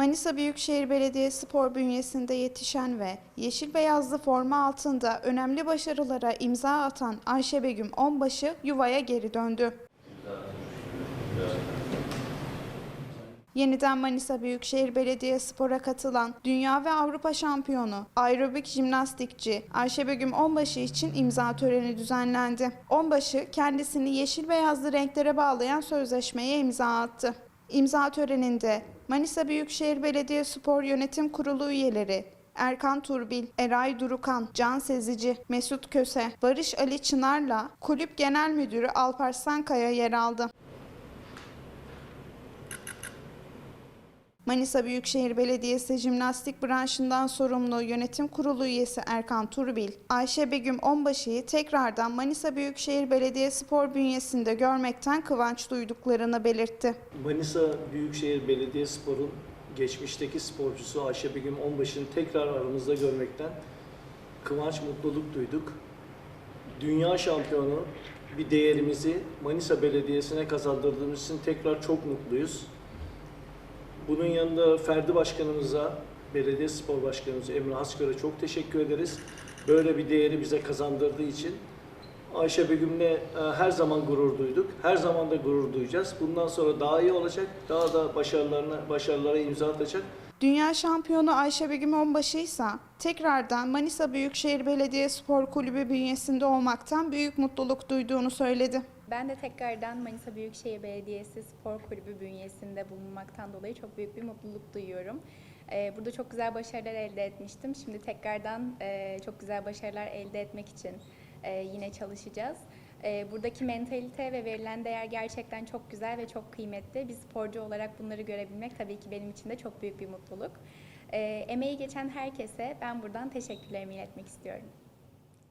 Manisa Büyükşehir Belediyesi spor bünyesinde yetişen ve yeşil beyazlı forma altında önemli başarılara imza atan Ayşe Begüm Onbaşı yuvaya geri döndü. Yeniden Manisa Büyükşehir Belediye Spor'a katılan Dünya ve Avrupa şampiyonu aerobik jimnastikçi Ayşe Begüm Onbaşı için imza töreni düzenlendi. Onbaşı kendisini yeşil beyazlı renklere bağlayan sözleşmeye imza attı. İmza töreninde Manisa Büyükşehir Belediye Spor Yönetim Kurulu üyeleri Erkan Turbil, Eray Durukan, Can Sezici, Mesut Köse, Barış Ali Çınar'la Kulüp Genel Müdürü Alparslan Kaya yer aldı. Manisa Büyükşehir Belediyesi Jimnastik branşından sorumlu yönetim kurulu üyesi Erkan Turbil, Ayşe Begüm Onbaşı'yı tekrardan Manisa Büyükşehir Belediye Spor bünyesinde görmekten kıvanç duyduklarını belirtti. Manisa Büyükşehir Belediyespor'un geçmişteki sporcusu Ayşe Begüm Onbaşı'nı tekrar aramızda görmekten kıvanç, mutluluk duyduk. Dünya şampiyonu bir değerimizi Manisa Belediyesi'ne kazandırdığımız için tekrar çok mutluyuz. Bunun yanında Ferdi Başkanımıza, Belediye Spor Başkanımız Emre Haskar'a çok teşekkür ederiz. Böyle bir değeri bize kazandırdığı için Ayşe Begüm'le e, her zaman gurur duyduk. Her zaman da gurur duyacağız. Bundan sonra daha iyi olacak. Daha da başarılarına, başarılara imza atacak. Dünya şampiyonu Ayşe Begüm Onbaşı ise tekrardan Manisa Büyükşehir Belediye Spor Kulübü bünyesinde olmaktan büyük mutluluk duyduğunu söyledi. Ben de tekrardan Manisa Büyükşehir Belediyesi Spor Kulübü bünyesinde bulunmaktan dolayı çok büyük bir mutluluk duyuyorum. Ee, Burada çok güzel başarılar elde etmiştim. Şimdi tekrardan e, çok güzel başarılar elde etmek için e, yine çalışacağız. E, Buradaki mentalite ve verilen değer gerçekten çok güzel ve çok kıymetli. Bir sporcu olarak bunları görebilmek tabii ki benim için de çok büyük bir mutluluk. Emeği geçen herkese ben buradan teşekkürlerimi iletmek istiyorum.